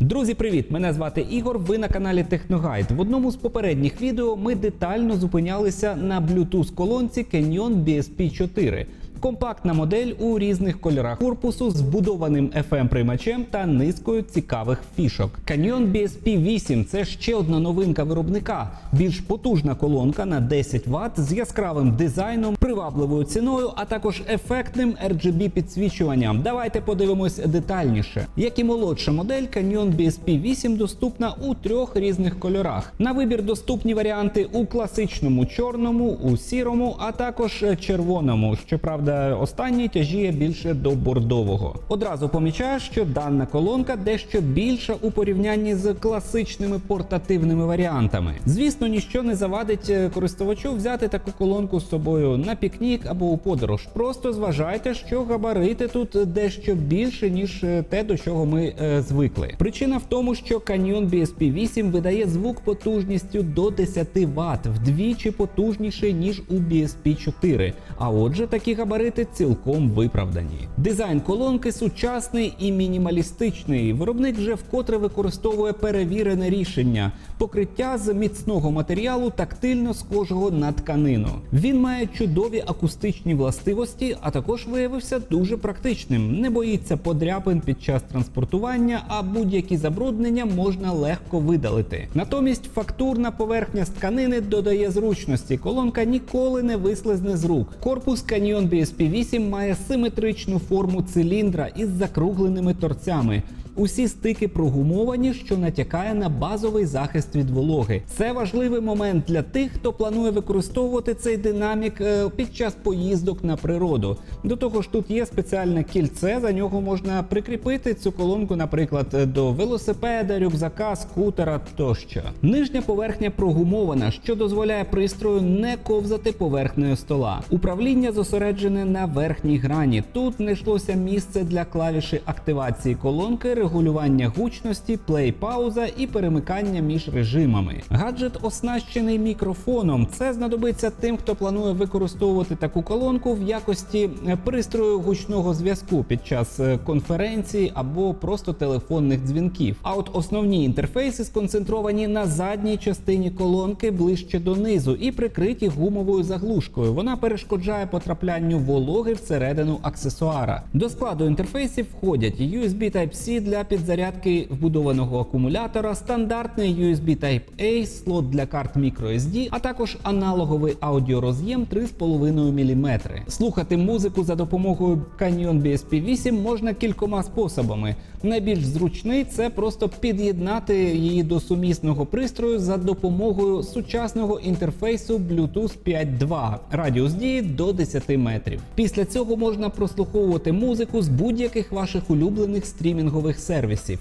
Друзі, привіт! Мене звати Ігор. Ви на каналі Техногайд. В одному з попередніх відео ми детально зупинялися на Bluetooth колонці Canyon BSP 4. Компактна модель у різних кольорах корпусу з вбудованим FM приймачем та низкою цікавих фішок. Canyon BSP 8 це ще одна новинка виробника. Більш потужна колонка на 10 Вт з яскравим дизайном, привабливою ціною, а також ефектним RGB підсвічуванням. Давайте подивимось детальніше. Як і молодша модель, Canyon BSP 8 доступна у трьох різних кольорах. На вибір доступні варіанти у класичному чорному, у сірому, а також червоному. Щоправда, останній тяжіє більше до бордового. Одразу помічаю, що дана колонка дещо більша у порівнянні з класичними портативними варіантами. Звісно, ніщо не завадить е, користувачу взяти таку колонку з собою на пікнік або у подорож. Просто зважайте, що габарити тут дещо більше ніж е, те, до чого ми е, звикли. Причина в тому, що Canyon BSP 8 видає звук потужністю до 10 Вт, вдвічі потужніший ніж у BSP 4. А отже, такі габарити цілком виправдані. Дизайн колонки сучасний і мінімалістичний. Виробник вже вкотре використовує перевірене рішення, покриття з міцного матеріалу, тактильно схожого на тканину. Він має чудові акустичні властивості, а також виявився дуже практичним. Не боїться подряпин під час транспортування, а будь-які забруднення можна легко видалити. Натомість фактурна поверхня з тканини додає зручності. Колонка ніколи не вислизне з рук. Корпус Canyon BSP 8 має симетричну форму циліндра із закругленими торцями. Усі стики прогумовані, що натякає на базовий захист від вологи. Це важливий момент для тих, хто планує використовувати цей динамік е, під час поїздок на природу. До того ж, тут є спеціальне кільце. За нього можна прикріпити цю колонку, наприклад, е, до велосипеда, рюкзака, скутера тощо. Нижня поверхня прогумована, що дозволяє пристрою не ковзати поверхнею стола. Управління зосереджене на верхній грані. Тут знайшлося місце для клавіші активації колонки регулювання гучності, плей-пауза і перемикання між режимами. Гаджет оснащений мікрофоном. Це знадобиться тим, хто планує використовувати таку колонку в якості е, пристрою гучного зв'язку під час е, конференції або просто телефонних дзвінків. А от основні інтерфейси сконцентровані на задній частині колонки ближче донизу і прикриті гумовою заглушкою. Вона перешкоджає потраплянню вологи всередину аксесуара. До складу інтерфейсів входять USB Type-C для підзарядки вбудованого акумулятора, стандартний USB Type-A, слот для карт microSD, а також аналоговий аудіороз'єм 3,5 мм. Слухати музику за допомогою Canyon BSP 8 можна кількома способами. Найбільш зручний це просто під'єднати її до сумісного пристрою за допомогою сучасного інтерфейсу Bluetooth 5.2, радіус дії до 10 метрів. Після цього можна прослуховувати музику з будь-яких ваших улюблених стрімінгових сервісів.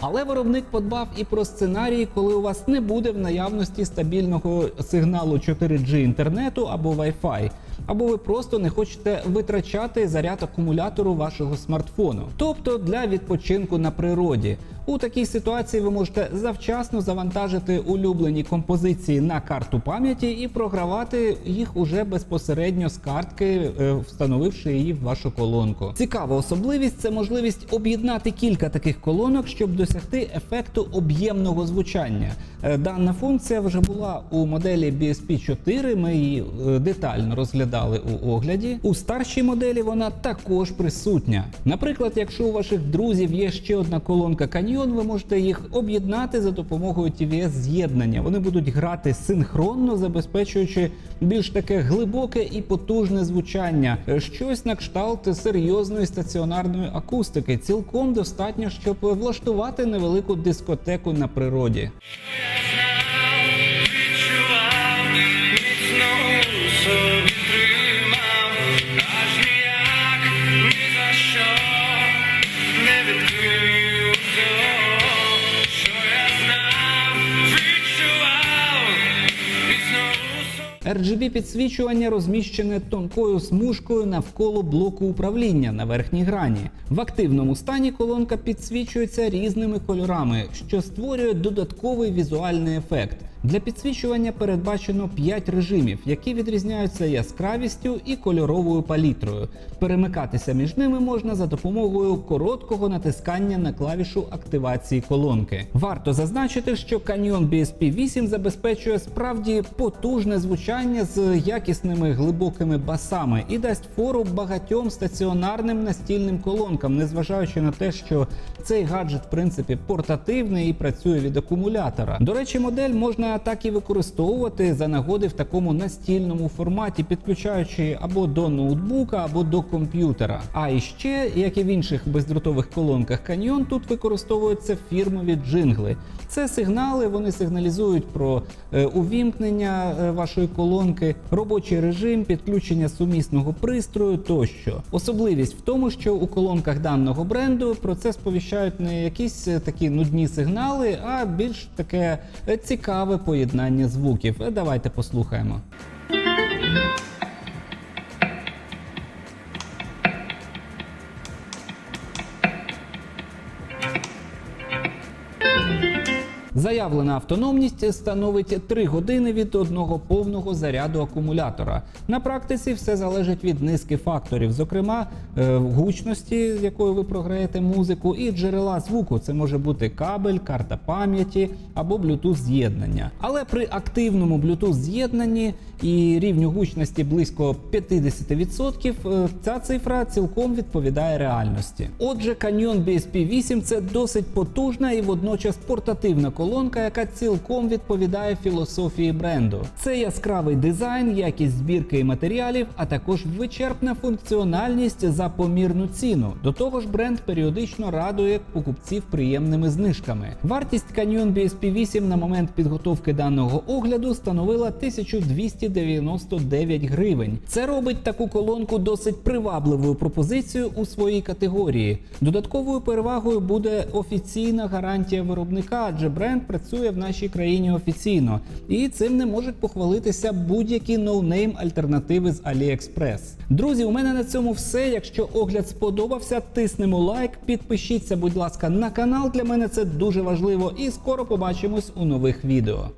Але виробник подбав і про сценарії, коли у вас не буде в наявності стабільного сигналу 4G інтернету або Wi-Fi, або ви просто не хочете витрачати заряд акумулятору вашого смартфону, тобто для відпочинку на природі. У такій ситуації ви можете завчасно завантажити улюблені композиції на карту пам'яті і програвати їх уже безпосередньо з картки, е, встановивши її в вашу колонку. Цікава особливість це можливість об'єднати кілька таких колонок, щоб досягти ефекту об'ємного звучання. Е, Дана функція вже була у моделі BSP 4. Ми її е, детально розглядали у огляді. У старшій моделі вона також присутня. Наприклад, якщо у ваших друзів є ще одна колонка Canyon, ви можете їх об'єднати за допомогою TVS з'єднання. Вони будуть грати синхронно, забезпечуючи більш таке глибоке і потужне звучання. Щось на кшталт серйозної стаціонарної акустики. Цілком достатньо, щоб влаштувати невелику дискотеку на природі. RGB підсвічування розміщене тонкою смужкою навколо блоку управління на верхній грані. В активному стані колонка підсвічується різними кольорами, що створює додатковий візуальний ефект. Для підсвічування передбачено 5 режимів, які відрізняються яскравістю і кольоровою палітрою. Перемикатися між ними можна за допомогою короткого натискання на клавішу активації колонки. Варто зазначити, що Canyon BSP 8 забезпечує справді потужне звучання з якісними глибокими басами і дасть фору багатьом стаціонарним настільним колонкам, незважаючи на те, що цей гаджет в принципі портативний і працює від акумулятора. До речі, модель можна так і використовувати за нагоди в такому настільному форматі, підключаючи або до ноутбука, або до комп'ютера. А іще, як і в інших бездротових колонках Canyon, тут використовуються фірмові джингли. Це сигнали, вони сигналізують про е, увімкнення е, вашої колонки, робочий режим, підключення сумісного пристрою тощо. Особливість в тому, що у колонках даного бренду про це сповіщають не якісь е, такі нудні сигнали, а більш таке цікаве поєднання звуків. Давайте послухаємо. Заявлена автономність становить 3 години від одного повного заряду акумулятора. На практиці все залежить від низки факторів, зокрема е, гучності, з якою ви програєте музику, і джерела звуку. Це може бути кабель, карта пам'яті або Bluetooth з'єднання. Але при активному Bluetooth з'єднанні і рівню гучності близько 50%, е, ця цифра цілком відповідає реальності. Отже, Canyon BSP 8 це досить потужна і водночас портативна колонка, яка цілком відповідає філософії бренду. Це яскравий дизайн, якість збірки і матеріалів, а також вичерпна функціональність за помірну ціну. До того ж, бренд періодично радує покупців приємними знижками. Вартість Canyon BSP 8 на момент підготовки даного огляду становила 1299 гривень. Це робить таку колонку досить привабливою пропозицією у своїй категорії. Додатковою перевагою буде офіційна гарантія виробника, адже бренд працює в нашій країні офіційно, і цим не можуть похвалитися будь-які ноунейм альтернативи з AliExpress. Друзі, у мене на цьому все. Якщо огляд сподобався, тиснемо лайк, підпишіться, будь ласка, на канал. Для мене це дуже важливо. І скоро побачимось у нових відео.